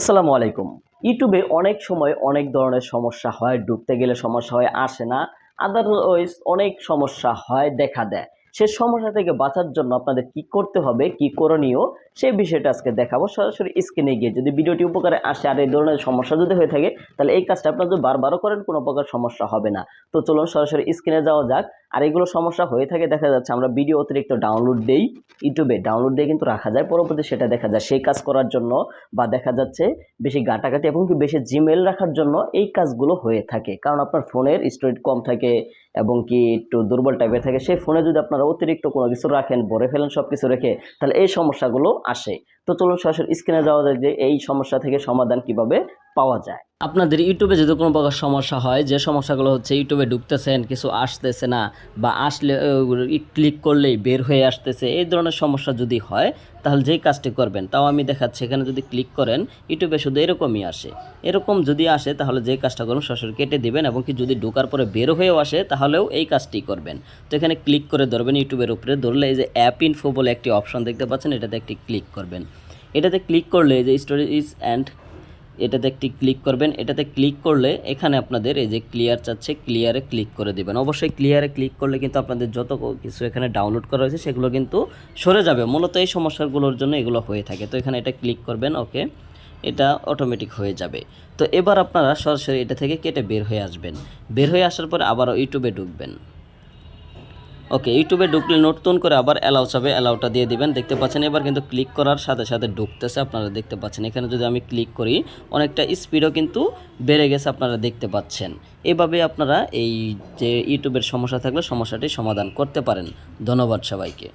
আসসালামু আলাইকুম। ইউটিউবে অনেক সময় অনেক ধরনের সমস্যা হয় ডুবতে গেলে সমস্যা হয়, আসে না। আদারওয়াইজ অনেক সমস্যা হয়, দেখা দেয়। সে সমস্যা থেকে বাঁচার জন্য আপনাদের কি করতে হবে, কি করণীয় সেই বিষয়টা আজকে দেখাবো। সরাসরি স্ক্রিনে গিয়ে যদি ভিডিওটি উপকারে আসে আর এই ধরনের সমস্যা যদি হয়ে থাকে, তাহলে এই কাজটা আপনারা যদি বারবারও করেন, কোনো প্রকার সমস্যা হবে না। তো চলুন সরাসরি স্ক্রিনে যাওয়া যাক। আর এগুলো সমস্যা হয়ে থাকে, দেখা যাচ্ছে আমরা ভিডিও অতিরিক্ত ডাউনলোড দেই ইউটিউবে ডাউনলোড দিয়ে কিন্তু রাখা যায় পরবর্তী সেটা দেখা যায় সেই কাজ করার জন্য বা দেখা যাচ্ছে বেশি ঘাটাঘাটি এবং কি বেশি জিমেল রাখার জন্য এই কাজগুলো হয়ে থাকে। কারণ আপনার ফোনের স্টোরেজ কম থাকে এবং কি একটু দুর্বল টাইপের থাকে, সেই ফোনে যদি আপনারা অতিরিক্ত কোনো কিছু রাখেন ভরে ফেলেন সব কিছু রেখে, তাহলে এই সমস্যাগুলো আসে। তো চলুন সরাসরি স্ক্রিনে যাওয়া যায় যে এই সমস্যা থেকে সমাধান কীভাবে পাওয়া যায়। আপনাদের ইউটিউবে যদি কোনো প্রকার সমস্যা হয়, যে সমস্যাগুলো হচ্ছে ইউটিউবে ঢুকতেছেন, কিছু আসতেছে না, বা আসলে ক্লিক করলেই বের হয়ে আসতেছে, এই ধরনের সমস্যা যদি হয়, তাহলে যেই কাজটি করবেন, তাও আমি দেখাচ্ছি, এখানে যদি ক্লিক করেন, ইউটিউবে শুধু এরকমই আসে। এরকম যদি আসে, তাহলে যে কাজটা করুন সরাসরি কেটে দিবেন, এবং কি যদি ঢোকার পরে বের হয়েও আসে, তাহলেও এই কাজটি করবেন। তো এখানে ক্লিক করে ধরবেন ইউটিউবের উপরে, ধরলে এই যে অ্যাপ ইনফো বলে একটি অপশন দেখতে পাচ্ছেন, এটাতে একটি ক্লিক করবেন। এটাতে ক্লিক করলে যে স্টোরেজ অ্যান্ড এটাতে একটি ক্লিক করবেন। এটাতে ক্লিক করলে এখানে আপনাদের এই যে ক্লিয়ার চাচ্ছে ক্লিয়ারে ক্লিক করে দেবেন। অবশ্যই ক্লিয়ারে ক্লিক করলে কিন্তু আপনাদের যত কিছু এখানে ডাউনলোড করা হয়েছে, সেগুলো কিন্তু সরে যাবে। মূলত এই সমস্যাগুলোর জন্য এগুলো হয়ে থাকে। তো এখানে এটা ক্লিক করবেন ওকে এটা অটোমেটিক হয়ে যাবে। তো এবার আপনারা সরাসরি এটা থেকে কেটে বের হয়ে আসবেন। বের হয়ে আসার পরে আবারও ইউটিউবে ঢুকবেন। ওকে, ইউটিউবে ঢুকলে নতুন করে আবার অ্যালাউ চাবে অ্যালাউটা দিয়ে দিবেন। দেখতে পাচ্ছেন, এবার কিন্তু ক্লিক করার সাথে সাথে ঢুকতেছে, আপনারা দেখতে পাচ্ছেন। এখানে যদি আমি ক্লিক করি, অনেকটা স্পিডও কিন্তু বেড়ে গেছে, আপনারা দেখতে পাচ্ছেন। এভাবে আপনারা এই যে ইউটিউবের সমস্যা থাকলে সমস্যাটি সমাধান করতে পারেন। ধন্যবাদ সবাইকে।